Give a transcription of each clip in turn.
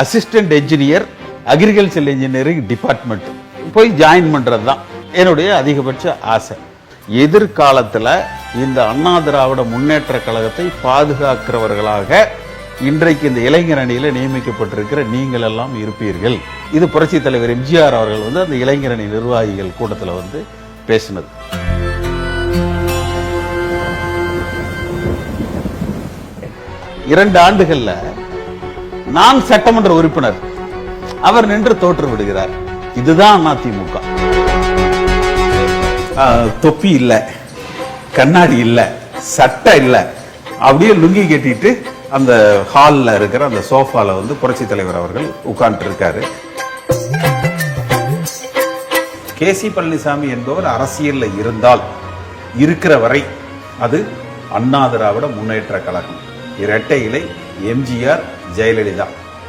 Assistant engineer agriculture engineering department போய் join பண்ணுறது தான் என்னுடைய அதிகபட்ச ஆசை. எதிர்காலத்தில் இந்த அண்ணா திராவிட முன்னேற்ற கழகத்தை பாதுகாக்கிறவர்களாக இன்றைக்கு இந்த இளைஞர் அணியில் நியமிக்கப்பட்டிருக்கிற நீங்கள் எல்லாம் இருப்பீர்கள். இது புரட்சி தலைவர் எம்ஜிஆர் அவர்கள் வந்து அந்த இளைஞர் அணி நிர்வாகிகள் கூட்டத்தில் வந்து பேசினது. இரண்டு ஆண்டுகளில் நான் சட்டமன்ற உறுப்பினர். அவர் நின்று தோற்று விடுகிறார். இதுதான் அதிமுக. தொப்பி இல்ல. கண்ணாடி இல்ல. சட்டை இல்ல. அப்படியே லுங்கி கட்டிட்டு அந்த ஹால்ல இருக்கிற அந்த சோஃபால வந்து புரட்சி தலைவர் அவர்கள் உட்கார்ந்து இருக்காரு கே சி பழனிசாமி என்பவர் அரசியல்ல இருந்தால் இருக்கிற வரை அது அண்ணா திராவிட முன்னேற்ற கழகம். இரட்டை இலை எம்ஜிஆர் ஜெயலலிதா.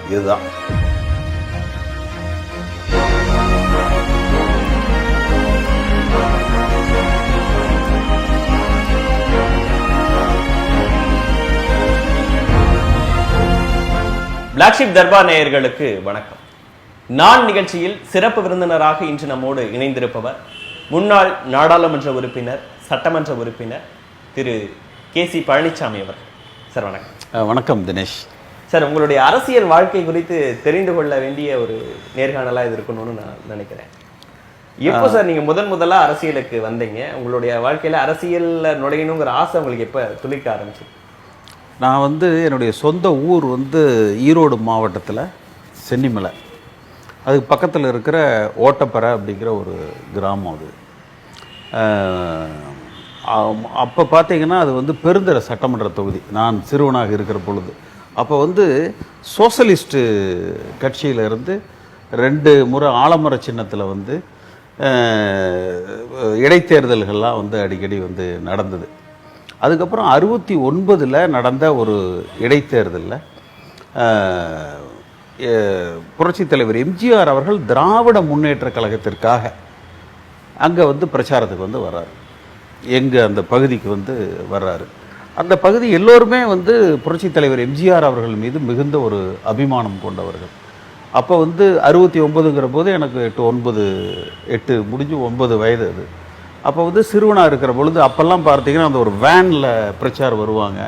இதுதான். பிளாக்ஷிப் தர்பார் நேயர்களுக்கு வணக்கம். நான் நிகழ்ச்சியில் சிறப்பு விருந்தினராக இன்று நம்மோடு இணைந்திருப்பவர் முன்னாள் நாடாளுமன்ற உறுப்பினர் சட்டமன்ற உறுப்பினர் திரு கே சி பழனிசாமி அவர்கள். சார் வணக்கம். வணக்கம் தினேஷ். சார் உங்களுடைய அரசியல் வாழ்க்கை குறித்து தெரிந்து கொள்ள வேண்டிய ஒரு நேர்காணலா இது இருக்கணும்னு நான் நினைக்கிறேன். எப்போ சார் நீங்க முதன் முதலா அரசியலுக்கு வந்தீங்க. உங்களுடைய வாழ்க்கையில அரசியல்ல நுழையணுங்கிற ஆசை உங்களுக்கு எப்ப துளிக்க ஆரம்பிச்சு நான் வந்து என்னுடைய சொந்த ஊர் வந்து ஈரோடு மாவட்டத்தில் சென்னிமலை. அதுக்கு பக்கத்தில் இருக்கிற ஓட்டப்பறை அப்படிங்கிற ஒரு கிராமம் அது. அப்போ பார்த்தீங்கன்னா அது வந்து பெருந்தர சட்டமன்ற தொகுதி. நான் சிறுவனாக இருக்கிற பொழுது. அப்போ வந்து சோசலிஸ்ட்டு கட்சியிலிருந்து ரெண்டு முறை ஆலமர சின்னத்தில் வந்து இடைத்தேர்தல்கள்லாம் வந்து அடிக்கடி வந்து நடந்தது. அதுக்கப்புறம் அறுபத்தி ஒன்பதில் நடந்த ஒரு இடைத்தேர்தலில் புரட்சித் தலைவர் எம்ஜிஆர் அவர்கள் திராவிட முன்னேற்ற கழகத்திற்காக அங்கே வந்து பிரச்சாரத்துக்கு வந்து வர்றாரு. எங்கள் அந்த பகுதிக்கு வந்து வர்றாரு. அந்த பகுதி எல்லோருமே வந்து புரட்சித் தலைவர் எம்ஜிஆர் அவர்கள் மீது மிகுந்த ஒரு அபிமானம் கொண்டவர்கள். அப்போ வந்து அறுபத்தி ஒன்பதுங்கிற போது எனக்கு எட்டு ஒன்பது எட்டு முடிஞ்சு ஒன்பது வயது அது. அப்போ வந்து சிறுவனாக இருக்கிற பொழுது அப்போல்லாம் பார்த்தீங்கன்னா அந்த ஒரு வேனில் பிரச்சாரம் வருவாங்க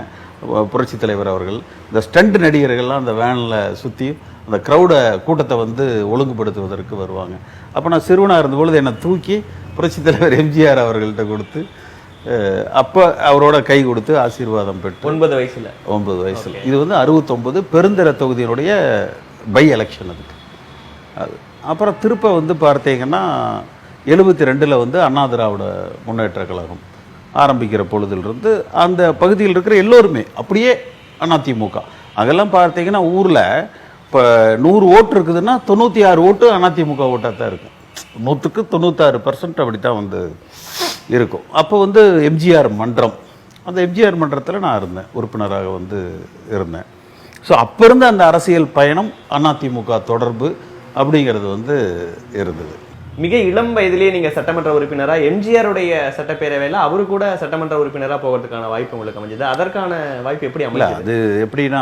புரட்சி புரட்சித் தலைவர் அவர்கள். இந்த ஸ்டண்ட் நடிகர்கள்லாம் அந்த வேனில் சுற்றி அந்த க்ரௌடை கூட்டத்தை வந்து ஒழுங்குபடுத்துவதற்கு வருவாங்க. அப்போ நான் சிறுவனாக இருந்த பொழுது என்னை தூக்கி புரட்சித் தலைவர் எம்ஜிஆர் அவர்கள்ட்ட கொடுத்து அப்போ அவரோட கை கொடுத்து ஆசீர்வாதம் பெற்று ஒன்பது வயசுல. ஒன்பது வயசில். இது வந்து அறுபத்தொம்பது பெருந்தர தொகுதியினுடைய பை எலெக்ஷன் அதுக்கு. அது அப்புறம் திருப்ப வந்து பார்த்தீங்கன்னா எழுபத்தி ரெண்டில் வந்து அண்ணா திராவிட முன்னேற்ற கழகம் ஆரம்பிக்கிற பொழுதிலிருந்து அந்த பகுதியில் இருக்கிற எல்லோருமே அப்படியே அதிமுக. அங்கெல்லாம் பார்த்தீங்கன்னா ஊரில் இப்போ நூறு ஓட்டு இருக்குதுன்னா தொண்ணூற்றி ஆறு ஓட்டு அதிமுக ஓட்டாக தான் இருக்கும். நூற்றுக்கு தொண்ணூத்தாறு பர்சன்ட் அப்படி தான் வந்து இருக்கும். அப்போ வந்து எம்ஜிஆர் மன்றம். அந்த எம்ஜிஆர் மன்றத்தில் நான் இருந்தேன். உறுப்பினராக வந்து இருந்தேன். ஸோ அப்போ இருந்த அந்த அரசியல் பயணம் அதிமுக தொடர்பு அப்படிங்கிறது வந்து இருந்தது. மிக இளம் வயதிலேயே நீங்க சட்டமன்ற உறுப்பினரா எம்ஜிஆருடைய சட்டப்பேரவையில அவரு கூட சட்டமன்ற உறுப்பினரா போகிறதுக்கான வாய்ப்பு உங்களுக்கு அமைஞ்சது. அதற்கான வாய்ப்பு எப்படி அமைஞ்சது? அது எப்படின்னா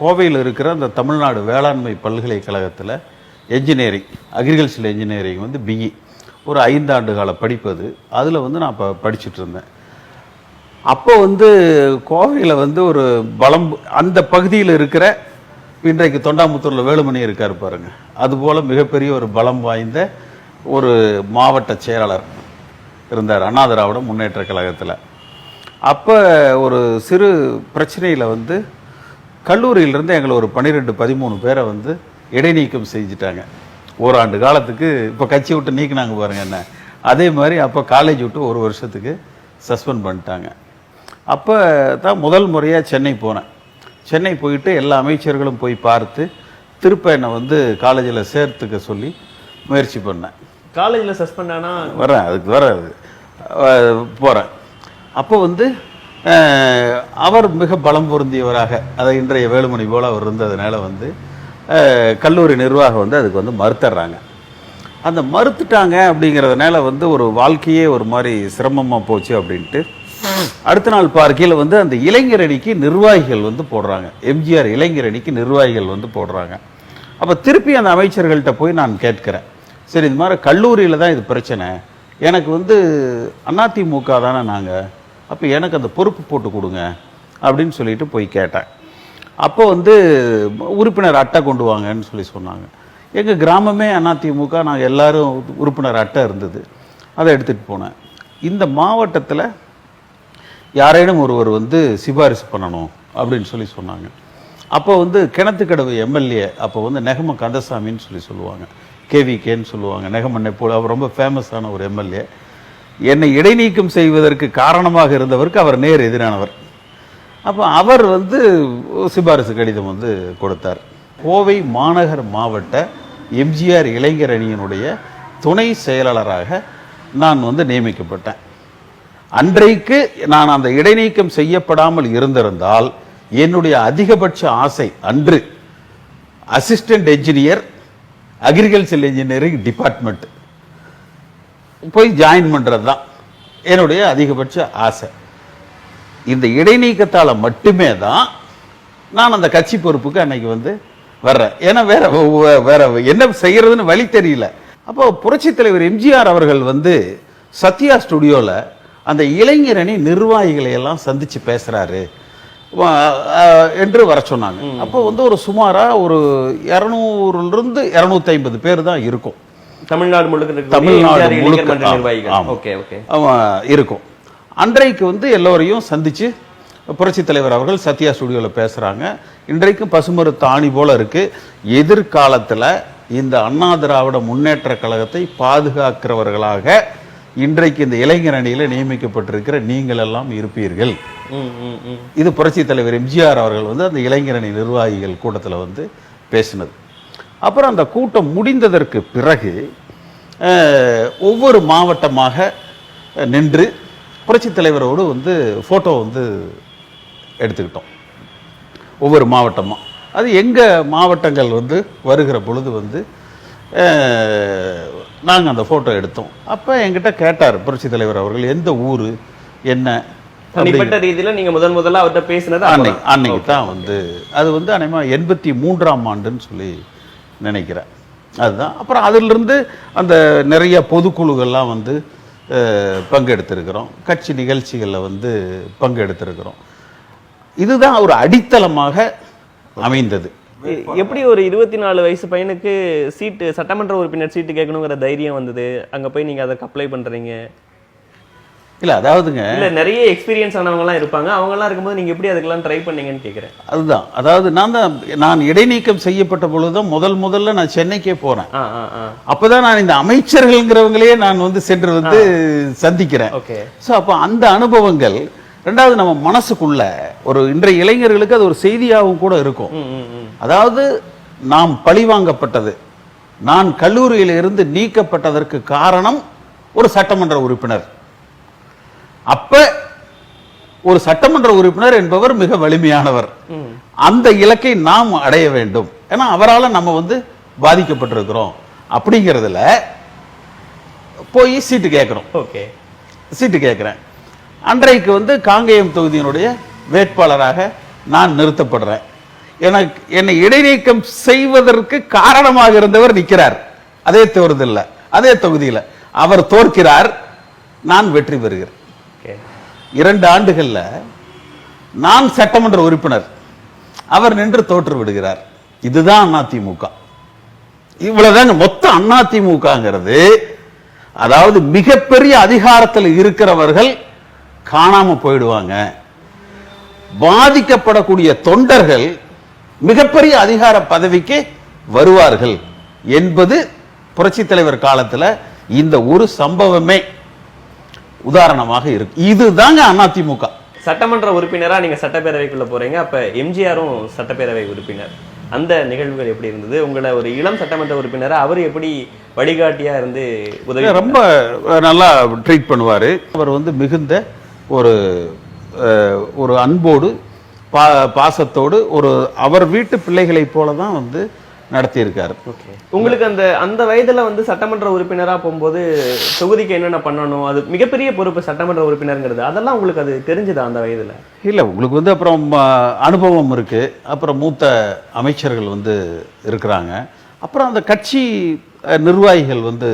கோவையில் இருக்கிற அந்த தமிழ்நாடு வேளாண்மை பல்கலைக்கழகத்தில் என்ஜினியரிங் அக்ரிகல்ச்சர் என்ஜினியரிங் வந்து பிஇ ஒரு ஐந்தாண்டு கால படிப்பு அது அதில் வந்து நான் இப்போ படிச்சுட்டு இருந்தேன். அப்போ வந்து கோவையில் வந்து ஒரு பலம் அந்த பகுதியில் இருக்கிற இன்றைக்கு தொண்டாமுத்தூரில் வேலுமணி இருக்கார் பாருங்க. அதுபோல் மிகப்பெரிய ஒரு பலம் வாய்ந்த ஒரு மாவட்ட செயலாளர் இருந்தார் அண்ணா திராவிட முன்னேற்ற கழகத்தில். அப்போ ஒரு சிறு பிரச்சனையில் வந்து கல்லூரியிலிருந்து எங்களை ஒரு பன்னிரெண்டு பதிமூணு பேரை வந்து இடைநீக்கம் செஞ்சுட்டாங்க. ஓராண்டு காலத்துக்கு இப்போ கட்சி விட்டு நீக்கினாங்க பாருங்க என்ன. அதே மாதிரி அப்போ காலேஜ் விட்டு ஒரு வருஷத்துக்கு சஸ்பெண்ட் பண்ணிட்டாங்க. அப்போ தான் முதல் முறையாக சென்னை போனேன். சென்னை போயிட்டு எல்லா அமைச்சர்களும் போய் பார்த்து திருப்ப என்னை வந்து காலேஜில் சேர்த்துக்க சொல்லி முயற்சி பண்ணேன். காலேஜ்ல சஸ்பெண்ட் ஆனா வரேன் அதுக்கு வர போகிறேன் அப்போ வந்து அவர் மிக பலம் பொருந்தியவராக அதை இன்றைய வேலுமணி போல அவர் இருந்ததுனால வந்து கல்லூரி நிர்வாகம் வந்து அதுக்கு வந்து மறுத்துடுறாங்க. அந்த மறுத்துட்டாங்க அப்படிங்கிறதுனால வந்து ஒரு வாழ்க்கையே ஒரு மாதிரி சிரமமாக போச்சு அப்படின்ட்டு. அடுத்த நாள் பார்க்கையில் வந்து அந்த இளைஞர் அணிக்கு நிர்வாகிகள் வந்து போடுறாங்க. எம்ஜிஆர் இளைஞர் அணிக்கு நிர்வாகிகள் வந்து போடுறாங்க. அப்போ திருப்பி அந்த அமைச்சர்கள்ட்ட போய் நான் கேட்கிறேன். சரி இது மாதிரி கல்லூரியில் தான் இது பிரச்சனை. எனக்கு வந்து அதிமுக தானே நாங்கள் அப்போ எனக்கு அந்த பொறுப்பு போட்டு கொடுங்க அப்படின்னு சொல்லிட்டு போய் கேட்டேன். அப்போ வந்து உறுப்பினர் அட்டை கொண்டு வாங்கன்னு சொல்லி சொன்னாங்க. எங்கள் கிராமமே அதிமுக நாங்கள் எல்லோரும் உறுப்பினர் அட்டை இருந்தது. அதை எடுத்துகிட்டு போனேன். இந்த மாவட்டத்தில் யாரேனும் ஒருவர் வந்து சிபாரிசு பண்ணணும் அப்படின்னு சொல்லி சொன்னாங்க. அப்போ வந்து கிணத்துக்கடவு எம்எல்ஏ அப்போ வந்து நெகம கந்தசாமின்னு சொல்லி சொல்லுவாங்க. கேவிகேன்னு சொல்லுவாங்க. நெகமண்ணை போல அவர் ரொம்ப ஃபேமஸான ஒரு எம்எல்ஏ. என்னை இடைநீக்கம் செய்வதற்கு காரணமாக இருந்தவருக்கு அவர் நேர் எதிரானவர். அப்போ அவர் வந்து சிபாரிசு கடிதம் வந்து கொடுத்தார். கோவை மாநகர் மாவட்ட எம்ஜிஆர் இளைஞர் அணியினுடைய துணை செயலாளராக நான் வந்து நியமிக்கப்பட்டேன். அன்றைக்கு நான் அந்த இடைநீக்கம் செய்யப்படாமல் இருந்திருந்தால் என்னுடைய அதிகபட்ச ஆசை அன்று assistant engineer agriculture engineering department போய் ஜாயின் பண்ணுறது தான் என்னுடைய அதிகபட்ச ஆசை. இந்த இடைநீக்கத்தால் மட்டுமே தான் நான் அந்த கட்சி பொறுப்புக்கு அன்னைக்கு வந்து வர்றேன். ஏன்னா வேற வேற என்ன செய்யறதுன்னு வழி தெரியல. அப்போ புரட்சித் தலைவர் எம்ஜிஆர் அவர்கள் வந்து சத்யா ஸ்டுடியோவில் அந்த இளைஞரணி நிர்வாகிகளை எல்லாம் சந்திச்சு பேசுறாரு. வ- அஹ் என்று வர சொன்னாங்க. அப்போ வந்து ஒரு சுமாரா ஒரு இரநூறுலேருந்து இரநூத்தி ஐம்பது பேர் தான் இருக்கும். தமிழ்நாடு முழுக்க தமிழ்நாடு முழுக்க, இருக்கும். அன்றைக்கு வந்து எல்லோரையும் சந்திச்சு புரட்சி தலைவர் அவர்கள் சத்யா ஸ்டுடியோவில் பேசுகிறாங்க இன்றைக்கும் பசுமருத்து ஆணி போல இருக்கு. எதிர்காலத்தில் இந்த அண்ணா திராவிட முன்னேற்ற கழகத்தை பாதுகாக்கிறவர்களாக இன்றைக்கு இந்த இளைஞர் அணியில் நியமிக்கப்பட்டிருக்கிற நீங்கள் எல்லாம் இருப்பீர்கள். இது புரட்சி தலைவர் எம்ஜிஆர் அவர்கள் வந்து அந்த இளைஞரணி நிர்வாகிகள் கூட்டத்தில் வந்து பேசினது. அப்புறம் அந்த கூட்டம் முடிந்ததற்கு பிறகு ஒவ்வொரு மாவட்டமாக நின்று புரட்சி தலைவரோடு வந்து ஃபோட்டோ வந்து எடுத்துக்கிட்டோம். ஒவ்வொரு மாவட்டமாக அது எங்கள் மாவட்டங்கள் வந்து வருகிற பொழுது வந்து நாங்கள் அந்த ஃபோட்டோ எடுத்தோம். அப்போ என்கிட்ட கேட்டார் புரட்சி தலைவர் அவர்கள் எந்த ஊர்? என்ன? தனிப்பட்ட ரீதியில நீங்க முதன் முதல்ல அவர்கிட்ட பேசினது அன்னைக்கு அப்பதான். அன்னைக்கு தான் வந்து அது வந்து அனைமா எண்பத்தி மூன்றாம் ஆண்டுன்னு சொல்லி நினைக்கிறேன். அதுதான். அப்புறம் அதிலிருந்து அந்த நிறைய பொதுக்குழுக்கள்லாம் வந்து பங்கெடுத்திருக்கிறோம். கட்சி நிகழ்ச்சிகளில் வந்து பங்கெடுத்திருக்கிறோம். இதுதான் ஒரு அடித்தளமாக அமைந்தது. எப்படி ஒரு இருபத்தி நாலு வயசு பையனுக்கு சீட்டு சட்டமன்ற உறுப்பினர் சீட்டு கேட்கணுங்கிற தைரியம் வந்தது? அங்கே போய் நீங்கள் அதற்கு அப்ளை பண்ணுறீங்க இல்லை அதாவதுங்க. இல்ல நிறைய எக்ஸ்பீரியன்ஸ் ஆனவங்க எல்லாம் இருப்பாங்க. அவங்க எல்லாம் இருக்கும்போது நீங்க எப்படி அதுக்கெல்லாம் ட்ரை பண்ணீங்கன்னு கேக்குறேன். அதுதான். அதாவது நான் தான் நான் இடைநீக்கம் செய்யப்பட்ட பொழுதுதான் முதல் முதல்ல நான் சென்னைக்கே போறேன். அப்பதான் நான் இந்த அமைச்சர்கள்ங்கிறவங்களையே நான் வந்து சென்று வந்து சந்திக்கிறேன். ஓகே. ஸோ அப்போ அந்த அனுபவங்கள் ரெண்டாவது நம்ம மனசுக்குள்ள ஒரு இன்றைய இளைஞர்களுக்கு அது ஒரு செய்தியாகவும் கூட இருக்கும். அதாவது நாம் பழிவாங்கப்பட்டது நான் கல்லூரியில் இருந்து நீக்கப்பட்டதற்கு காரணம் ஒரு சட்டமன்ற உறுப்பினர். அப்ப ஒரு சட்டமன்ற உறுப்பினர் என்பவர் மிக வலிமையானவர். அந்த இலக்கை நாம் அடைய வேண்டும். ஏன்னா அவரால நம்ம வந்து பாதிக்கப்பட்டிருக்கிறோம். அப்படிங்கிறதுல போய் சீட்டு கேட்குறோம். ஓகே. சீட்டு கேட்குறேன். அன்றைக்கு வந்து காங்கேயம் தொகுதியினுடைய வேட்பாளராக நான் நிறுத்தப்படுறேன். எனக்கு என்னை இடைநீக்கம் செய்வதற்கு காரணமாக இருந்தவர் நிற்கிறார். அதே தேர்தலில் அதே தொகுதியில். அவர் தோற்கிறார். நான் வெற்றி பெறுகிறேன். இரண்டு ஆண்டுகள்ல நான் சட்டமன்ற உறுப்பினர். அவர் நின்று தோற்று விடுகிறார். இதுதான் அதிமுக. இவ்வளவுதாங்க மொத்த அதிமுகங்கிறது. அதாவது மிகப்பெரிய அதிகாரத்தில் இருக்கிறவர்கள் காணாம போயிடுவாங்க. பாதிக்கப்படக்கூடிய தொண்டர்கள் மிகப்பெரிய அதிகார பதவிக்கு வருவார்கள் என்பது புரட்சி தலைவர் காலத்துல இந்த ஒரு சம்பவமே. உதாரணமாக இருக்கு. இதுதாங்க அதிமுக. சட்டமன்ற உறுப்பினரா நீங்க சட்டப்பேரவைக்குள்ள போறீங்க. அப்ப எம்ஜிஆரும் சட்டப்பேரவை உறுப்பினர். அந்த நிகழ்வுகள் எப்படி இருந்தது? உங்களை ஒரு இளம் சட்டமன்ற உறுப்பினரா அவர் எப்படி வழிகாட்டியா இருந்து உதவி ரொம்ப நல்லா ட்ரீட் பண்ணுவார். அவர் வந்து மிகுந்த ஒரு ஒரு அன்போடு பா பாசத்தோடு ஒரு அவர் வீட்டு பிள்ளைகளைப் போல தான் வந்து நடத்தியிருக்காரு. ஓகே. உங்களுக்கு அந்த அந்த வயதுல வந்து சட்டமன்ற உறுப்பினரா போகும்போது தொகுதிக்கு என்னென்ன பண்ணணும்? அது மிகப்பெரிய பொறுப்பு சட்டமன்ற உறுப்பினருங்கிறது. அதெல்லாம் உங்களுக்கு அது தெரிஞ்சுதா அந்த வயதுல? இல்லை உங்களுக்கு வந்து அப்புறம் அனுபவம் இருக்கு. அப்புறம் மூத்த அமைச்சர்கள் வந்து இருக்கிறாங்க. அப்புறம் அந்த கட்சி நிர்வாகிகள் வந்து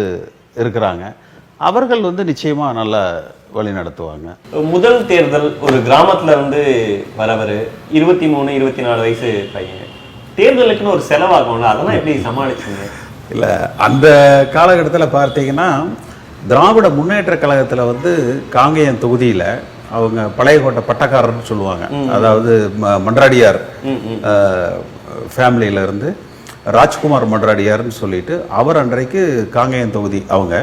இருக்கிறாங்க. அவர்கள் வந்து நிச்சயமா நல்லா வழி நடத்துவாங்க. முதல் தேர்தல் ஒரு கிராமத்துல வந்து வரவர் இருபத்தி மூணு இருபத்தி நாலு வயசு பையன். தேர்தலுக்குன்னு ஒரு செலவாகும்ல அதெல்லாம் எப்படி சமாளிச்சீங்க? இல்லை அந்த காலகட்டத்தில் பார்த்தீங்கன்னா திராவிட முன்னேற்ற கழகத்தில் வந்து காங்கேயம் தொகுதியில் அவங்க பழையகோட்டை பட்டக்காரர்னு சொல்லுவாங்க. அதாவது ம- மன்றாடியார் ஃபேமிலியில இருந்து ராஜ்குமார் மன்றாடியார்னு சொல்லிட்டு அவர் அன்றைக்கு காங்கேயம் தொகுதி அவங்க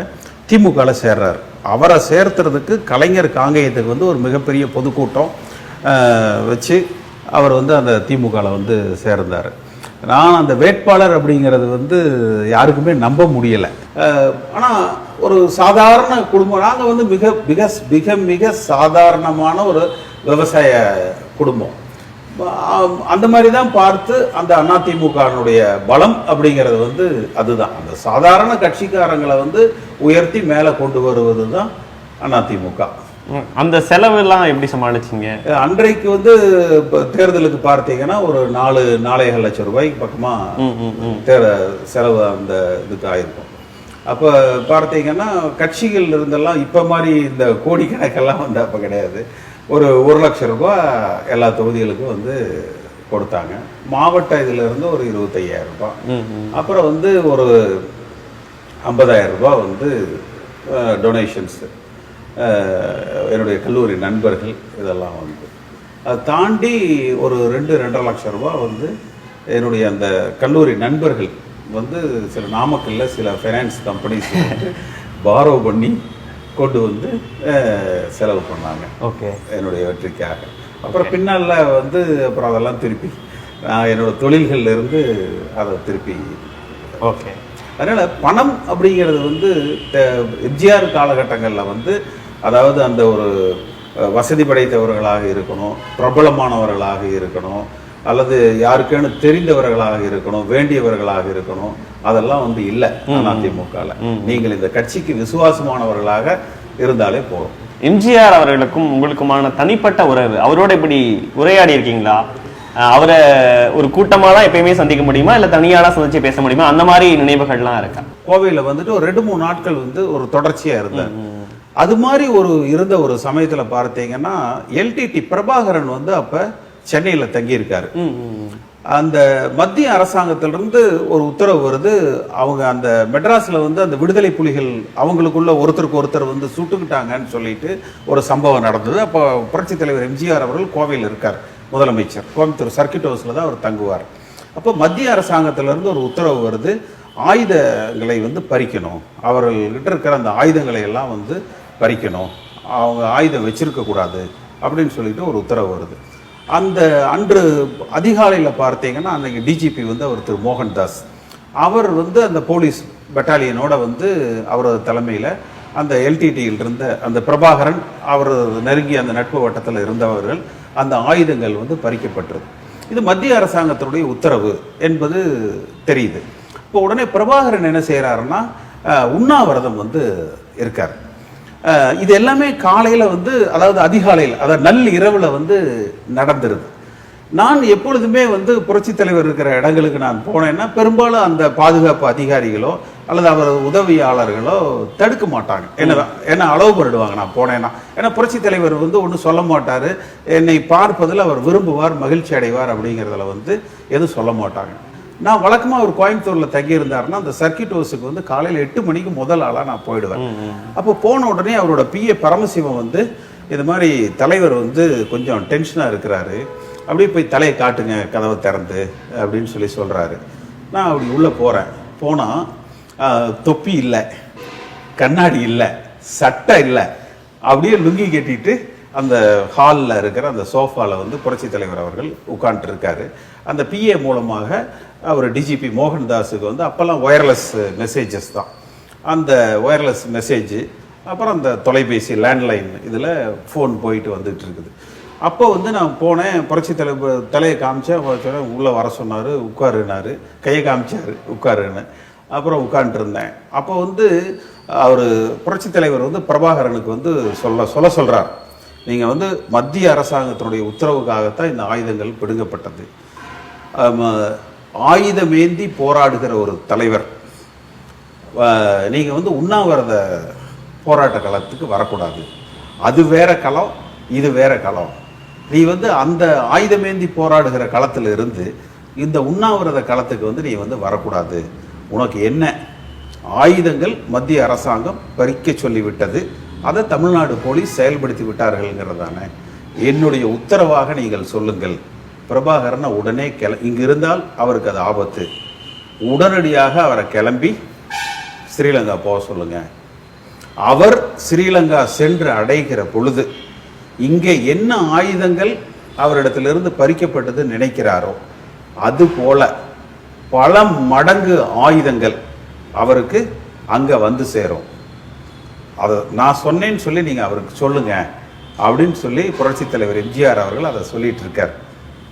திமுகவில் சேர்றார். அவரை சேர்த்துறதுக்கு கலைஞர் காங்கேயத்துக்கு வந்து ஒரு மிகப்பெரிய பொதுக்கூட்டம் வச்சு அவர் வந்து அந்த திமுகவில் வந்து சேர்ந்தார். நான் அந்த வேட்பாளர் அப்படிங்கிறது வந்து யாருக்குமே நம்ப முடியலை. ஆனால் ஒரு சாதாரண குடும்பம் நாங்கள் வந்து மிக மிக மிக மிக சாதாரணமான ஒரு விவசாய குடும்பம். அந்த மாதிரி தான் பார்த்து அந்த அதிமுகனுடைய பலம் அப்படிங்கிறது வந்து அதுதான். அந்த சாதாரண கட்சிக்காரங்களை வந்து உயர்த்தி மேலே கொண்டு வருவது தான் அதிமுக. அந்த செலவு எல்லாம் எப்படி சமாளிச்சீங்க? அன்றைக்கு வந்து தேர்தலுக்கு பார்த்தீங்கன்னா ஒரு நாலு நாலேகால் லட்சம் ரூபாய்க்கு பக்கமாக தேர செலவு அந்த இதுக்கு ஆயிருக்கும். அப்போ பார்த்தீங்கன்னா கட்சிகள் இருந்தெல்லாம் இப்போ மாதிரி இந்த கோடிக்கணக்கெல்லாம் வந்து அப்போ கிடையாது. ஒரு ஒரு லட்சம் ரூபாய் எல்லா தொகுதிகளுக்கும் வந்து கொடுத்தாங்க. மாவட்ட இதுல இருந்து ஒரு இருபத்தையாயிரம் ரூபாய். அப்புறம் வந்து ஒரு ஐம்பதாயிரம் ரூபாய் வந்து டொனேஷன்ஸு என்னுடைய கல்லூரி நண்பர்கள் இதெல்லாம் வந்து. அதை தாண்டி ஒரு ரெண்டு ரெண்டரை லட்சம் ரூபாய் வந்து என்னுடைய அந்த கல்லூரி நண்பர்கள் வந்து சில நாமக்கல்ல சில ஃபைனான்ஸ் கம்பெனிஸ் பாரோ பண்ணி கொண்டு வந்து செலவு பண்ணாங்க. ஓகே. என்னுடைய வெற்றிக்காக. அப்புறம் பின்னால வந்து அப்புறம் அதெல்லாம் திருப்பி நான் என்னோட தொழில்கள்ல இருந்து அதை திருப்பி. ஓகே. அதனால பணம் அப்படிங்கிறது வந்து எம்ஜிஆர் காலகட்டங்களில் வந்து அதாவது அந்த ஒரு வசதி படைத்தவர்களாக இருக்கணும் பிரபலமானவர்களாக இருக்கணும் அல்லது யாருக்கேனு தெரிந்தவர்களாக இருக்கணும் வேண்டியவர்களாக இருக்கணும் அதெல்லாம் வந்து இல்லை அதிமுகவில் நீங்கள் இந்த கட்சிக்கு விசுவாசமானவர்களாக இருந்தாலே போதும். எம்ஜிஆர் அவர்களுக்கும் உங்களுக்குமான தனிப்பட்ட உறவு அவரோட இப்படி உரையாடி இருக்கீங்களா? அவரை ஒரு கூட்டமா தான் எப்பயுமே சந்திக்க முடியுமா? இல்ல தனியாலாம் சந்திச்சு பேச முடியுமா? அந்த மாதிரி நினைவுகள்லாம் இருக்கா? கோவையில் வந்துட்டு ஒரு ரெண்டு மூணு நாட்கள் வந்து ஒரு தொடர்ச்சியா இருந்தார் அது மாதிரி ஒரு இருந்த ஒரு சமயத்துல பார்த்தீங்கன்னா எல்டிடி பிரபாகரன் வந்து அப்ப சென்னையில தங்கியிருக்காரு. அந்த மத்திய அரசாங்கத்திலிருந்து ஒரு உத்தரவு வருது. அவங்க அந்த மெட்ராஸ்ல வந்து அந்த விடுதலை புலிகள் அவங்களுக்குள்ள ஒருத்தருக்கு ஒருத்தர் வந்து சுட்டுக்கிட்டாங்கன்னு சொல்லிட்டு ஒரு சம்பவம் நடந்தது. அப்போ புரட்சி தலைவர் எம்ஜிஆர் அவர்கள் கோவையில் இருக்கார் முதலமைச்சர். கோயம்புத்தூர் சர்க்கிட் ஹவுஸ்ல தான் அவர் தங்குவார். அப்போ மத்திய அரசாங்கத்திலிருந்து ஒரு உத்தரவு வருது. ஆயுதங்களை வந்து பறிக்கணும். அவர்கள்கிட்ட இருக்கிற அந்த ஆயுதங்களை எல்லாம் வந்து பறிக்கணும் அவங்க ஆயுதம் வச்சுருக்கக்கூடாது அப்படின்னு சொல்லிட்டு ஒரு உத்தரவு வருது. அந்த அன்று அதிகாலையில் பார்த்தீங்கன்னா அன்றைக்கு டிஜிபி வந்து அவர் திரு மோகன் தாஸ். அவர் வந்து அந்த போலீஸ் பெட்டாலியனோட வந்து அவரது தலைமையில் அந்த எல்டிடியில் இருந்த அந்த பிரபாகரன் அவர் நெருங்கிய அந்த நட்பு வட்டத்தில் இருந்தவர்கள் அந்த ஆயுதங்கள் வந்து பறிக்கப்பட்டது. இது மத்திய அரசாங்கத்தினுடைய உத்தரவு என்பது தெரியுது. இப்போ உடனே பிரபாகரன் என்ன செய்கிறாருன்னா உண்ணாவிரதம் வந்து இருக்கார். இது எல்லாமே காலையில் வந்து அதாவது அதிகாலையில் அதாவது நல் இரவில் வந்து நடந்துருது. நான் எப்பொழுதுமே வந்து புரட்சி தலைவர் இருக்கிற இடங்களுக்கு நான் போனேன்னா பெரும்பாலும் அந்த பாதுகாப்பு அதிகாரிகளோ அல்லது அவர் உதவியாளர்களோ தடுக்க மாட்டாங்க. என்ன என்ன அளவு பண்ணிடுவாங்க நான் போனேன்னா. ஏன்னா புரட்சி தலைவர் வந்து ஒன்றும் சொல்ல மாட்டார். என்னை பார்ப்பதில் அவர் விரும்புவார் மகிழ்ச்சி அடைவார் அப்படிங்கிறதுல வந்து எதுவும் சொல்ல மாட்டாங்க. நான் வழக்கமா அவர் கோயம்புத்தூர்ல தங்கி இருந்தாருன்னா அந்த சர்க்கிட் ஹவுஸுக்கு வந்து காலையில எட்டு மணிக்கு முதல் ஆளா நான் போயிடுவேன். அப்போ போன உடனே அவரோட பிஏ பரமசிவம் வந்து இது மாதிரி தலைவர் வந்து கொஞ்சம் டென்ஷனா இருக்கிறாரு. அப்படியே போய் தலையை காட்டுங்க கதவை திறந்து அப்படின்னு சொல்லி சொல்றாரு. நான் அப்படி உள்ள போறேன். போனா ஆஹ், தொப்பி இல்லை கண்ணாடி இல்லை சட்டை இல்லை அப்படியே லுங்கி கட்டிட்டு அந்த ஹாலில் இருக்கிற அந்த சோஃபாவில் வந்து புரட்சி தலைவர் அவர்கள் உட்காந்துட்டு அந்த பிஏ மூலமாக அவர் டிஜிபி மோகன்தாஸுக்கு வந்து அப்போல்லாம் ஒயர்லெஸ் மெசேஜஸ் தான். அந்த ஒயர்லெஸ் மெசேஜ் அப்புறம் அந்த தொலைபேசி லேண்ட்லைன் இதில் ஃபோன் போயிட்டு வந்துட்டு இருக்குது. அப்போ வந்து நான் போனேன் புரட்சி தலைவர் தலையை காமிச்சேன் சொன்னேன் உள்ளே வர சொன்னார் உட்காருனாரு கையை காமிச்சார் உட்காருன்னு. அப்புறம் உட்காந்துருந்தேன் அப்போ வந்து அவர் புரட்சி தலைவர் வந்து பிரபாகரனுக்கு வந்து சொல்ல சொல்ல சொல்கிறார் நீங்கள் வந்து மத்திய அரசாங்கத்தினுடைய உத்தரவுக்காகத்தான் இந்த ஆயுதங்கள் பிடுங்கப்பட்டது. ஆயுதமேந்தி போராடுகிற ஒரு தலைவர் நீங்கள் வந்து உண்ணாவிரத போராட்ட களத்துக்கு வரக்கூடாது. அது வேற களம் இது வேற களம் நீ வந்து அந்த ஆயுதமேந்தி போராடுகிற களத்தில் இருந்து இந்த உண்ணாவிரத களத்துக்கு வந்து நீ வந்து வரக்கூடாது. உனக்கு என்ன? ஆயுதங்கள் மத்திய அரசாங்கம் பறிக்க சொல்லிவிட்டது. அதை தமிழ்நாடு போலீஸ் செயல்படுத்தி விட்டார்கள்ங்கிறதான? என்னுடைய உத்தரவாக நீங்கள் சொல்லுங்கள். பிரபாகரனை உடனே கிள இங்கே இருந்தால் அவருக்கு அது ஆபத்து. உடனடியாக அவரை கிளம்பி ஸ்ரீலங்கா போக சொல்லுங்க. அவர் ஸ்ரீலங்கா சென்று அடைகிற பொழுது இங்கே என்ன ஆயுதங்கள் அவரிடத்திலிருந்து பறிக்கப்பட்டது நினைக்கிறாரோ அது போல பல மடங்கு ஆயுதங்கள் அவருக்கு அங்கே வந்து சேரும். அதை நான் சொன்னேன்னு சொல்லி நீங்கள் அவருக்கு சொல்லுங்க அப்படின்னு சொல்லி புரட்சித் தலைவர் எம்ஜிஆர் அவர்கள் அதை சொல்லிட்டு இருக்கார்.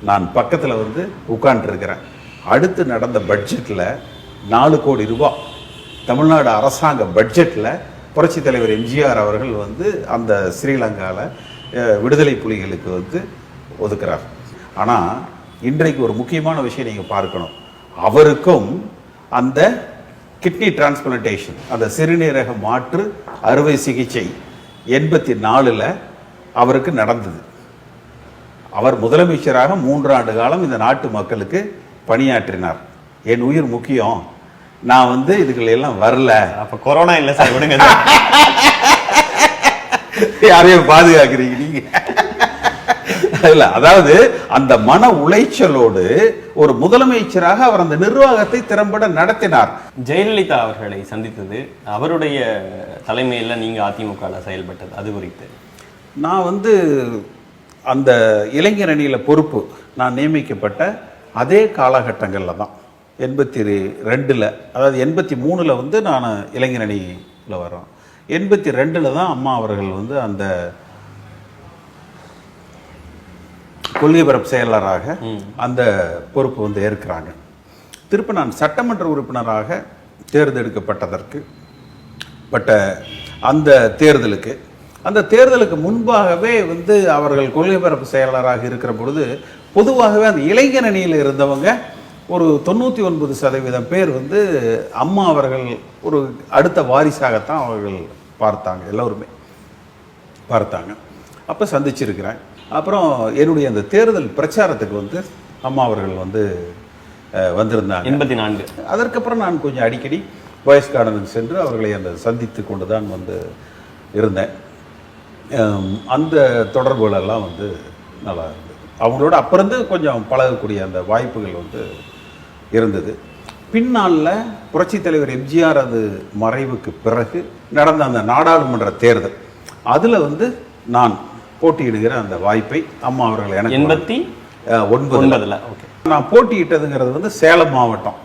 நான் பக்கத்தில் வந்து உட்காந்துருக்கிறேன் அடுத்து நடந்த பட்ஜெட்டில் நாலு கோடி ரூபா தமிழ்நாடு அரசாங்க பட்ஜெட்டில் புரட்சித் தலைவர் எம்ஜிஆர் அவர்கள் வந்து அந்த ஸ்ரீலங்காவில் விடுதலை புலிகளுக்கு வந்து ஒதுக்குறார். ஆனால் இன்றைக்கு ஒரு முக்கியமான விஷயம் நீங்கள் பார்க்கணும். அவருக்கும் அந்த கிட்னி டிரான்ஸ்பிளான்டேஷன் அந்த சிறுநீரக மாற்று அறுவை சிகிச்சை எண்பத்தி நாலில் அவருக்கு நடந்தது. அவர் முதலமைச்சராக மூன்று ஆண்டு காலம் இந்த நாட்டு மக்களுக்கு பணியாற்றினார். என் உயிர் முக்கியம். நான் வந்து எல்லாம் வரல. அப்ப கொரோனா இல்ல சார் விடுங்க யாரையும் பாதுகாக்கிறீங்க நீங்க? இல்ல அதாவது அந்த மன உளைச்சலோடு ஒரு முதலமைச்சராக அவர் அந்த நிர்வாகத்தை திறம்பட நடத்தினார். ஜெயலலிதா அவர்களை சந்தித்தது அவருடைய தலைமையில நீங்க அதிமுக செயல்பட்டது அது குறித்து. நான் வந்து அந்த இளைஞர் அணியில பொறுப்பு நான் நியமிக்கப்பட்ட அதே காலகட்டங்களில் தான். எண்பத்தி ரெண்டில் அதாவது எண்பத்தி மூணில் வந்து நான் இளைஞர் அணியில் வரோம் எண்பத்தி ரெண்டில் தான் அம்மா அவர்கள் வந்து அந்த கொள்கை பரப்பு செயலராக அந்த பொறுப்பு வந்து ஏற்கிறாங்க. திருப்ப நான் சட்டமன்ற உறுப்பினராக தேர்ந்தெடுக்கப்பட்டதற்கு பட்ட அந்த தேர்தலுக்கு அந்த தேர்தலுக்கு முன்பாகவே வந்து அவர்கள் கொள்கை பரப்பு செயலாளராக இருக்கிற பொழுது பொதுவாகவே அந்த இளைஞர் அணியில் இருந்தவங்க ஒரு தொண்ணூற்றி ஒன்பது சதவீதம் பேர் வந்து அம்மா அவர்கள் ஒரு அடுத்த வாரிசாகத்தான் அவர்கள் பார்த்தாங்க எல்லோருமே பார்த்தாங்க. அப்போ சந்திச்சிருக்கிறேன். அப்புறம் என்னுடைய அந்த தேர்தல் பிரச்சாரத்துக்கு வந்து அம்மா அவர்கள் வந்து வந்திருந்தாங்க. எண்பத்தி நான்கு. அதற்கப்புறம் நான் கொஞ்சம் அடிக்கடி வாய்ஸ் கார்டனுக்கு சென்று அவர்களை அந்த சந்தித்து கொண்டு தான் வந்து இருந்தேன். அந்த தொடர்புகள் எல்லாம் வந்து நல்லா இருந்தது. அவங்களோட அப்ப இருந்து கொஞ்சம் பழகக்கூடிய அந்த வாய்ப்புகள் வந்து இருந்தது. பின்னாளில் புரட்சித் தலைவர் எம்ஜிஆர் அது மறைவுக்கு பிறகு நடந்த அந்த நாடாளுமன்ற தேர்தல். அதில் வந்து நான் போட்டியிடுகிற அந்த வாய்ப்பை அம்மா அவர்கள் எனக்கு எண்பத்தி அஹ், ஒன்பதுல. ஓகே நான் போட்டியிட்டதுங்கிறது வந்து சேலம் மாவட்டம்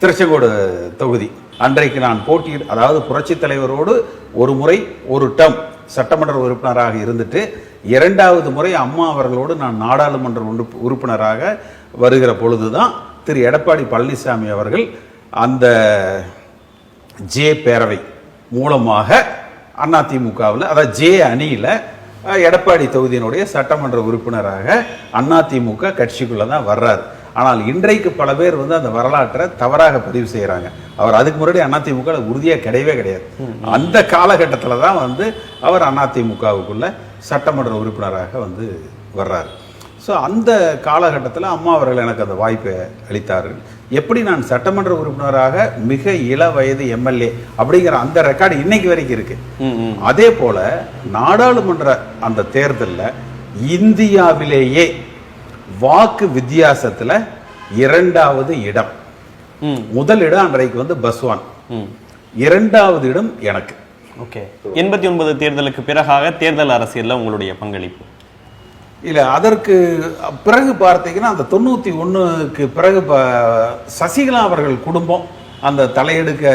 திருச்செங்கோடு தொகுதி. அன்றைக்கு நான் போட்டியிட அதாவது புரட்சித் தலைவரோடு ஒரு முறை ஒரு டம் சட்டமன்ற உறுப்பினராக இருந்துட்டு இரண்டாவது முறை அம்மா அவர்களோடு நான் நாடாளுமன்ற உறுப்பு- உறுப்பினராக வருகிற பொழுதுதான் திரு. எடப்பாடி பழனிசாமி அவர்கள் அந்த ஜே பேரவை மூலமாக அதிமுகவில் அதாவது ஜே அணியில் எடப்பாடி தொகுதியினுடைய சட்டமன்ற உறுப்பினராக அதிமுக கட்சிக்குள்ள தான் வர்றாரு. ஆனால் இன்றைக்கு பல பேர் வந்து அந்த வரலாற்றை தவறாக பதிவு செய்கிறாங்க அவர் அதுக்கு முன்னாடி அதிமுக உறுதியாக கிடையவே கிடையாது. அந்த காலகட்டத்தில் தான் வந்து அவர் அதிமுகவுக்குள்ள சட்டமன்ற உறுப்பினராக வந்து வர்றாரு. ஸோ அந்த காலகட்டத்தில் அம்மா அவர்கள் எனக்கு அந்த வாய்ப்பை அளித்தார்கள். எப்படி நான் சட்டமன்ற உறுப்பினராக மிக இள வயது எம்எல்ஏ அப்படிங்கிற அந்த ரெக்கார்டு இன்னைக்கு வரைக்கும் இருக்கு. அதே போல நாடாளுமன்ற அந்த தேர்தலில் இந்தியாவிலேயே வாக்கு வித்தியாசத்துல இரண்டாவது இடம். முதல் இடம் அன்றைக்கு வந்து பஸ்வான். இரண்டாவது இடம் எனக்கு. ஓகே. எண்பத்தி ஒன்பது தேர்தலுக்கு பிறகாக தேர்தல் அரசியல்ல உங்களுடைய பங்களிப்பு? இல்ல அதற்கு பிறகு பார்த்தீங்கன்னா அந்த தொண்ணூத்தி ஒண்ணுக்கு பிறகு ப- சசிகலா அவர்கள் குடும்பம் அந்த தலையெடுக்க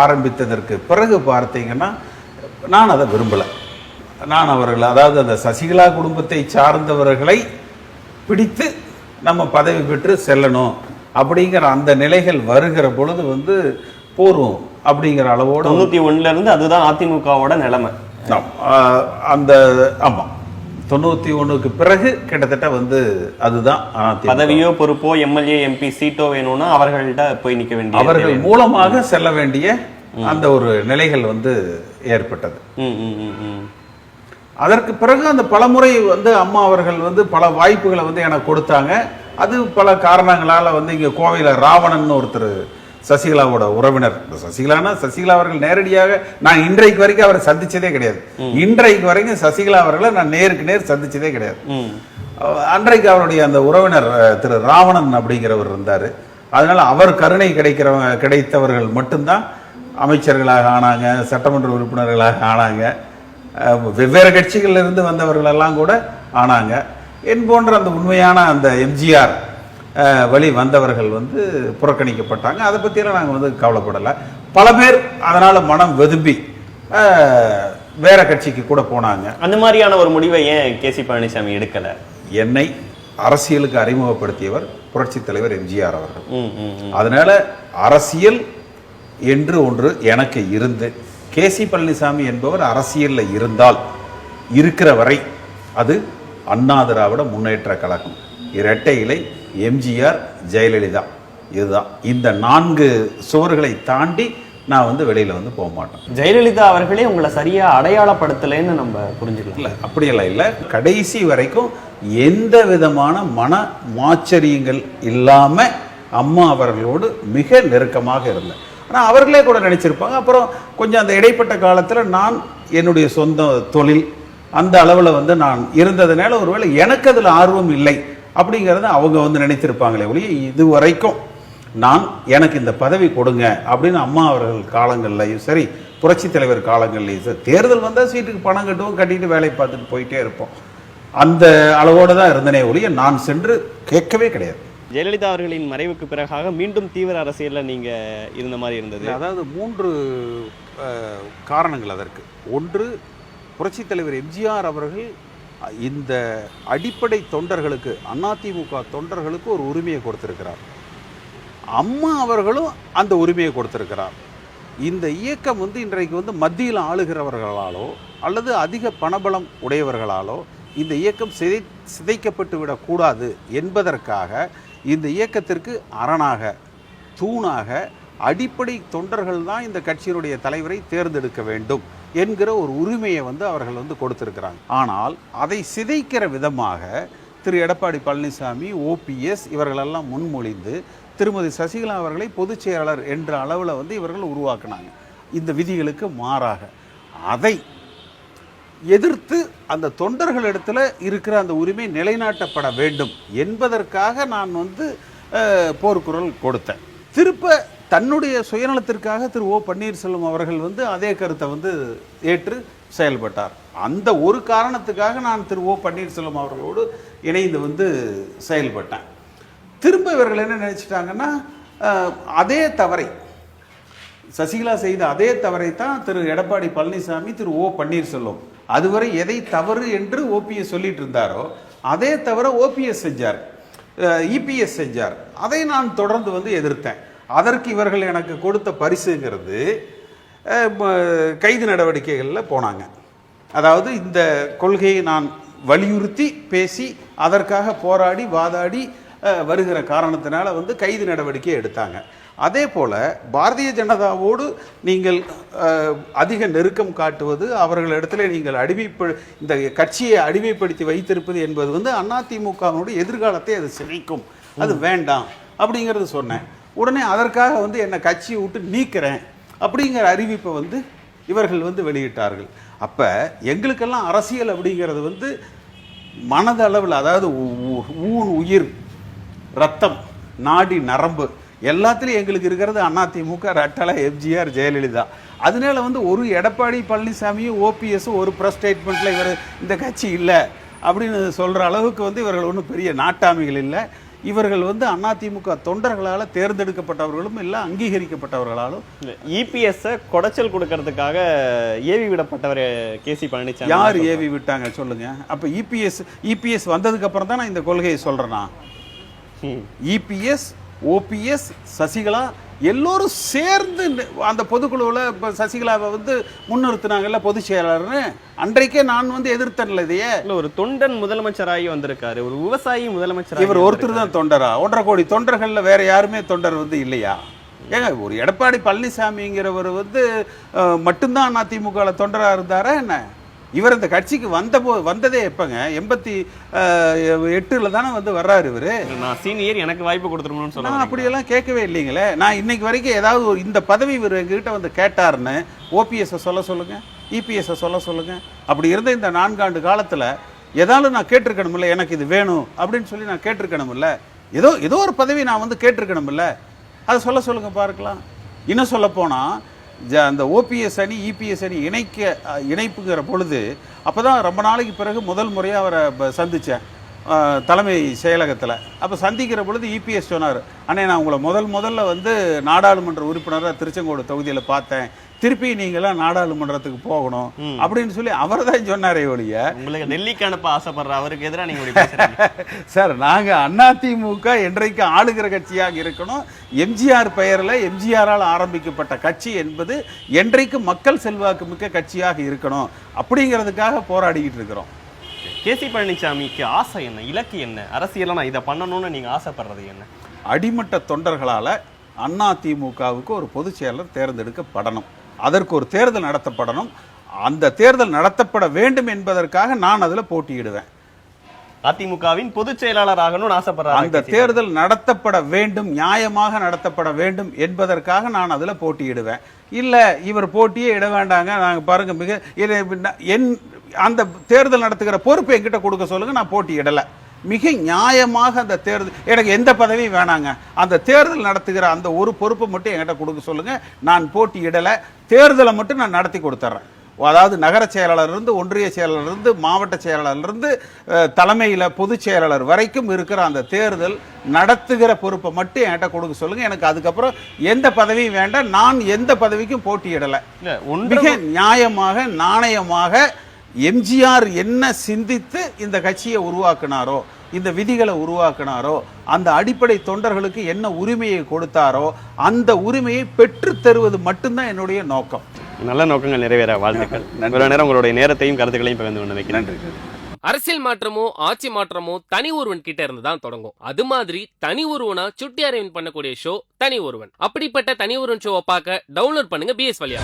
ஆரம்பித்ததற்கு பிறகு பார்த்தீங்கன்னா நான் அதை விரும்பல. நான் அவர்கள் அதாவது அந்த சசிகலா குடும்பத்தை சார்ந்தவர்களை பிடித்து நம்ம பதவி பெற்று செல்லணும் அப்படிங்கிற அந்த நிலைகள் வருகிற பொழுது வந்து போரும் அப்படிங்கிற அளவோடு தொண்ணூத்தி ஒண்ணுல இருந்து அதுதான் அதிமுகவோட நிலைமை. அந்த ஆமாம் தொண்ணூற்றி ஒண்ணுக்கு பிறகு கிட்டத்தட்ட வந்து அதுதான். பதவியோ பொறுப்போ எம்எல்ஏ எம்பி சீட்டோ வேணும்னா அவர்கள்ட்ட போய் நிக்க வேண்டிய அவர்கள் மூலமாக செல்ல வேண்டிய அந்த ஒரு நிலைகள் வந்து ஏற்பட்டது. அதற்கு பிறகு அந்த பலமுறை வந்து அம்மா அவர்கள் வந்து பல வாய்ப்புகளை வந்து எனக்கு கொடுத்தாங்க. அது பல காரணங்களால வந்து இங்க கோவையில ராவணன் ஒருத்தர் சசிகலாவோட உறவினர். சசிகலானா சசிகலா அவர்கள் நேரடியாக நான் இன்றைக்கு வரைக்கும் அவரை சந்திச்சதே கிடையாது. இன்றைக்கு வரைக்கும் சசிகலா அவர்களை நான் நேருக்கு நேர் சந்திச்சதே கிடையாது. அன்றைக்கு அவருடைய அந்த உறவினர் திரு ராவணன் அப்படிங்கிறவர் இருந்தார். அதனால அவர் கருணை கிடைக்கிறவங்க கிடைத்தவர்கள் மட்டும்தான் அமைச்சர்களாக ஆனாங்க சட்டமன்ற உறுப்பினர்களாக ஆனாங்க. வெவ்வேறு கட்சிகள்ல இருந்து வந்தவர்கள் எல்லாம் கூட ஆனாங்க. என் போன்ற அந்த உண்மையான அந்த எம்ஜிஆர் வழி வந்தவர்கள் வந்து புறக்கணிக்கப்பட்டாங்க. அதை பற்றியெல்லாம் நாங்கள் வந்து கவலைப்படலை. பல பேர் அதனால் மனம் வெதும்பி வேற கட்சிக்கு கூட போனாங்க. அந்த மாதிரியான ஒரு முடிவை ஏன் கே சி பழனிசாமி எடுக்கல? என்னை அரசியலுக்கு அறிமுகப்படுத்தியவர் புரட்சித் தலைவர் எம்ஜிஆர் அவர்கள். அதனால அரசியல் என்று ஒன்று எனக்கு இருந்து கே சி பழனிசாமி என்பவர் அரசியல்ல இருந்தால் இருக்கிற வரை அது அண்ணா திராவிட முன்னேற்ற கழகம். இரட்டை இலை எம்ஜிஆர் ஜெயலலிதா. இதுதான். இந்த நான்கு சுவர்களை தாண்டி நான் வந்து வெளியில வந்து போக மாட்டேன். ஜெயலலிதா அவர்களே உங்களை சரியா அடையாளப்படுத்தலைன்னு நம்ம புரிஞ்சுக்கலாம். இல்லை அப்படியெல்லாம் இல்லை. கடைசி வரைக்கும் எந்த விதமான மன மாச்சரியங்கள் இல்லாம அம்மா அவர்களோடு மிக நெருக்கமாக இருந்தேன். ஆனால் அவர்களே கூட நினைச்சிருப்பாங்க. அப்புறம் கொஞ்சம் அந்த இடைப்பட்ட காலத்துல நான் என்னுடைய சொந்த தொழில் அந்த அளவுல வந்து நான் இருந்ததுனால ஒருவேளை எனக்கு அதுல ஆர்வம் இல்லை. அப்படிங்கிறத அவங்க வந்து நினைத்திருப்பாங்களே ஒழிய இது வரைக்கும் நான் எனக்கு இந்த பதவி கொடுங்க அப்படின்னு அம்மா அவர்கள் காலங்கள்லையும் சரி புரட்சி தலைவர் காலங்கள்லையும் சரி தேர்தல் வந்தால் சீட்டுக்கு பணம் கட்டுவோம் கட்டிட்டு வேலையை பார்த்துட்டு போயிட்டே இருப்போம். அந்த அளவோடு தான் இருந்தனே ஒழிய நான் சென்று கேட்கவே கிடையாது. ஜெயலலிதா அவர்களின் மறைவுக்கு பிறகாக மீண்டும் தீவிர அரசியல்ல நீங்க இருந்த மாதிரி இருந்தது. அதாவது மூன்று காரணங்கள் அதற்கு. ஒன்று புரட்சித் தலைவர் எம்ஜிஆர் அவர்கள் இந்த அடிப்படை தொண்டர்களுக்கு அதிமுக தொண்டர்களுக்கு ஒரு உரிமையை கொடுத்திருக்கிறார். அம்மா அவர்களும் அந்த உரிமையை கொடுத்திருக்கிறார். இந்த இயக்கம் வந்து இன்றைக்கு வந்து மத்தியில் ஆளுகிறவர்களாலோ அல்லது அதிக பணபலம் உடையவர்களாலோ இந்த இயக்கம் சிதை சிதைக்கப்பட்டு விடக்கூடாது என்பதற்காக இந்த இயக்கத்திற்கு அரணாக தூணாக அடிப்படை தொண்டர்கள் தான் இந்த கட்சியினுடைய தலைவரை தேர்ந்தெடுக்க வேண்டும். என்கிற ஒரு உரிமையை வந்து அவர்கள் வந்து கொடுத்துருக்கிறாங்க. ஆனால் அதை சிதைக்கிற விதமாக திரு எடப்பாடி பழனிசாமி ஓபிஎஸ் இவர்களெல்லாம் முன்மொழிந்து திருமதி சசிகலா அவர்களை பொதுச் செயலாளர் என்ற அளவில் வந்து இவர்கள் உருவாக்குனாங்க. இந்த விதிகளுக்கு மாறாக அதை எதிர்த்து அந்த தொண்டர்களிடத்தில் இருக்கிற அந்த உரிமை நிலைநாட்டப்பட வேண்டும் என்பதற்காக நான் வந்து போர்க்குரல் கொடுத்தேன். திருப்ப தன்னுடைய சுயநலத்திற்காக திரு ஓ பன்னீர்செல்வம் அவர்கள் வந்து அதே கருத்தை வந்து ஏற்று செயல்பட்டார். அந்த ஒரு காரணத்துக்காக நான் திரு ஓ பன்னீர்செல்வம் அவர்களோடு இணைந்து வந்து செயல்பட்டேன். திரும்ப இவர்கள் என்ன நினச்சிட்டாங்கன்னா அதே தவறை சசிகலா செய்த அதே தவறை தான் திரு எடப்பாடி பழனிசாமி திரு ஓ பன்னீர்செல்வம். அதுவரை எதை தவறு என்று ஓபிஎஸ் சொல்லிட்டு இருந்தாரோ அதே தவிர ஓபிஎஸ் செஞ்சார். இபிஎஸ் செஞ்சார். அதை நான் தொடர்ந்து வந்து எதிர்த்தேன். அதற்கு இவர்கள் எனக்கு கொடுத்த பரிசுங்கிறது கைது நடவடிக்கைகளில் போனாங்க. அதாவது இந்த கொள்கையை நான் வலியுறுத்தி பேசி அதற்காக போராடி வாதாடி வருகிற காரணத்தினால வந்து கைது நடவடிக்கை எடுத்தாங்க. அதே போல பாரதிய ஜனதாவோடு நீங்கள் அதிக நெருக்கம் காட்டுவது அவர்களிடத்தில் நீங்கள் அடிமைப்ப இந்த கட்சியை அடிமைப்படுத்தி வைத்திருப்பது என்பது வந்து அதிமுகவினுடைய எதிர்காலத்தை அது சிதைக்கும் அது வேண்டாம் அப்படிங்கிறது சொன்னேன். உடனே அதற்காக வந்து என்னை கட்சியை விட்டு நீக்கிறேன் அப்படிங்கிற அறிவிப்பை வந்து இவர்கள் வந்து வெளியிட்டார்கள். அப்போ எங்களுக்கெல்லாம் அரசியல் அப்படிங்கிறது வந்து மனதளவில் அதாவது ஊன் உயிர் ரத்தம் நாடி நரம்பு எல்லாத்துலேயும் எங்களுக்கு இருக்கிறது அதிமுக ரட்டலை எம்ஜிஆர் ஜெயலலிதா. அதனால வந்து ஒரு எடப்பாடி பழனிசாமியும் ஓபிஎஸும் ஒரு ப்ரெஸ் ஸ்டேட்மெண்ட்டில் இவர் இந்த கட்சி இல்லை அப்படின்னு சொல்கிற அளவுக்கு வந்து இவர்கள் ஒன்றும் பெரிய நாட்டாமிகள் இல்லை. இவர்கள் வந்து அதிமுக தொண்டர்களால் தேர்ந்தெடுக்கப்பட்டவர்களும் இல்லை அங்கீகரிக்கப்பட்டவர்களாலும் இபிஎஸ் குடைச்சல் கொடுக்கறதுக்காக ஏவி விடப்பட்டவர் கே சி பழனிசாமி யார் ஏவி விட்டாங்க சொல்லுங்க? அப்போ இபிஎஸ் இபிஎஸ் வந்ததுக்கு அப்புறம் தான் நான் இந்த கொள்கையை சொல்றேனா? ம். இபிஎஸ் ஓபிஎஸ் சசிகலா எல்லோரும் சேர்ந்து அந்த பொதுக்குழுவில் இப்போ சசிகலாவை வந்து முன்னிறுத்தினாங்கல்ல பொதுச் செயலாளர்னு. அன்றைக்கே நான் வந்து எதிர்த்தேன்ல இதையே. இல்ல ஒரு தொண்டன் முதலமைச்சராகி வந்திருக்காரு. ஒரு விவசாயி முதலமைச்சராகி இவர் ஒருத்தர் தான் தொண்டரா? ஒன்றரை கோடி தொண்டர்கள்ல வேற யாருமே தொண்டர் வந்து இல்லையா? ஏங்க ஒரு எடப்பாடி பழனிசாமிங்கிறவர் வந்து மட்டும்தான் அதிமுக தொண்டரா இருந்தாரா என்ன? இவர் இந்த கட்சிக்கு வந்த போ வந்ததே எப்பங்க? எண்பத்தி எட்டுல தானே வந்து வர்றாரு இவரு. நான் சீனியர் எனக்கு வாய்ப்பு கொடுத்துருக்கணும்னு நான் சொல்லுவாங்க அப்படியெல்லாம் கேட்கவே இல்லைங்களே. நான் இன்னைக்கு வரைக்கும் ஏதாவது ஒரு இந்த பதவி இவர் எங்ககிட்ட வந்து கேட்டாருன்னு ஓபிஎஸ்ஸை சொல்ல சொல்லுங்க இபிஎஸ்ஸை சொல்ல சொல்லுங்க. அப்படி இருந்த இந்த நான்காண்டு காலத்துல ஏதாவது நான் கேட்டிருக்கணும்ல எனக்கு இது வேணும் அப்படின்னு சொல்லி நான் கேட்டிருக்கணும்ல ஏதோ ஏதோ ஒரு பதவி நான் வந்து கேட்டிருக்கணும்ல அதை சொல்ல சொல்லுங்க பார்க்கலாம். இன்னும் சொல்ல போனா ஜ- அந்த ஓபிஎஸ் அணி இபிஎஸ் அணி இணைக்க இணைப்புங்கிற பொழுது அப்பதான் ரொம்ப நாளைக்கு பிறகு முதல் முறையாக அவரை சந்தித்தேன் சந்திச்சேன். தலைமை செயலகத்தில். அப்போ சந்திக்கிற பொழுது இபிஎஸ் சொன்னார் அண்ணே நான் உங்களை முதல் முதல்ல வந்து நாடாளுமன்ற உறுப்பினராக திருச்செங்கோடு தொகுதியில் பார்த்தேன். திருப்பி நீங்களாம் நாடாளுமன்றத்துக்கு போகணும். அப்படின்னு சொல்லி அவர் தான் சொன்னாரே ஒழிய. உங்களுக்கு டெல்லிக்கு அனுப்ப ஆசைப்படுற அவருக்கு எதிராக நீங்க இப்படி பேசுறீங்க. சார் நாங்கள் அதிமுக என்றைக்கு ஆளுகிற கட்சியாக இருக்கணும் எம்ஜிஆர் பெயரில் எம்ஜிஆரால் ஆரம்பிக்கப்பட்ட கட்சி என்பது என்றைக்கு மக்கள் செல்வாக்கு மிக்க கட்சியாக இருக்கணும் அப்படிங்கிறதுக்காக போராடிக்கிட்டு இருக்கிறோம். கே சி பழனிசாமிக்கு ஆசை என்ன? இலக்கு என்ன? அரசியல்ல நான் இதை பண்ணணும்னு நீங்க ஆசைப்படுறது என்ன? அடிமட்ட தொண்டர்களால் அதிமுகவுக்கு ஒரு பொதுச் செயலர் தேர்ந்தெடுக்கப்படணும். அதற்கு ஒரு தேர்தல் நடத்தப்படணும். அந்த தேர்தல் நடத்தப்பட வேண்டும் என்பதற்காக நான் அதில் போட்டியிடுவேன். அதிமுகவின் பொதுச் செயலாளர் ஆகணும்னு ஆசைப்படுறாரு அந்த தேர்தல் நடத்தப்பட வேண்டும் நியாயமாக நடத்தப்பட வேண்டும் என்பதற்காக நான் அதில் போட்டியிடுவேன். இல்லை இவர் போட்டியே இட வேண்டாங்க. நாங்கள் பாருங்க மிக என் அந்த தேர்தல் நடத்துகிற பொறுப்பு என்கிட்ட கொடுக்க சொல்லுங்க நான் போட்டியிடலை. மிக நியாயமாக அந்த தேர்தல் எனக்கு எந்த பதவியும் வேணாங்க. அந்த தேர்தல் நடத்துகிற அந்த ஒரு பொறுப்பை மட்டும் என்கிட்ட கொடுக்க சொல்லுங்க. நான் போட்டியிடலை. தேர்தலை மட்டும் நான் நடத்தி கொடுத்துட்றேன் அதாவது நகர செயலாளர் இருந்து ஒன்றிய செயலாளர் இருந்து மாவட்ட செயலாளர் இருந்து அஹ், தலைமையில பொதுச் செயலாளர் வரைக்கும் இருக்கிற அந்த தேர்தல் நடத்துகிற பொறுப்பை மட்டும் என்கிட்ட கொடுக்க சொல்லுங்க. எனக்கு அதுக்கப்புறம் எந்த பதவியும் வேண்டாம். நான் எந்த பதவிக்கும் போட்டியிடலை. மிக நியாயமாக நாணயமாக எம்ஜிஆர் என்ன சிந்தித்து இந்த கட்சியை உருவாக்குனாரோ இந்த விதிகளை உருவாக்குனாரோ அந்த அடிப்படை தொண்டர்களுக்கு என்ன உரிமையை கொடுத்தாரோ அந்த உரிமையை பெற்றுத் தருவது மட்டும்தான் என்னுடைய நோக்கம். நல்ல நோக்கங்கள் நிறைவேற வாழ்த்துக்கள். இவ்வளவு நேரம் உங்களுடைய நேரத்தையும் கருத்துக்களையும் பகிர்ந்து கொண்டு வைக்கிறேன். நன்றி அரசியல் மாற்றமோ ஆட்சி மாற்றமோ தனி ஒருவன் கிட்ட இருந்து தான் தொடங்கும். அது மாதிரி தனி ஒருவனா சுட்டி அரவிந்த் பண்ணக்கூடிய ஷோ தனி ஒருவன். அப்படிப்பட்ட தனி ஒருவன் ஷோவை பார்க்க டவுன்லோட் பண்ணுங்க பிஎஸ் வழியா.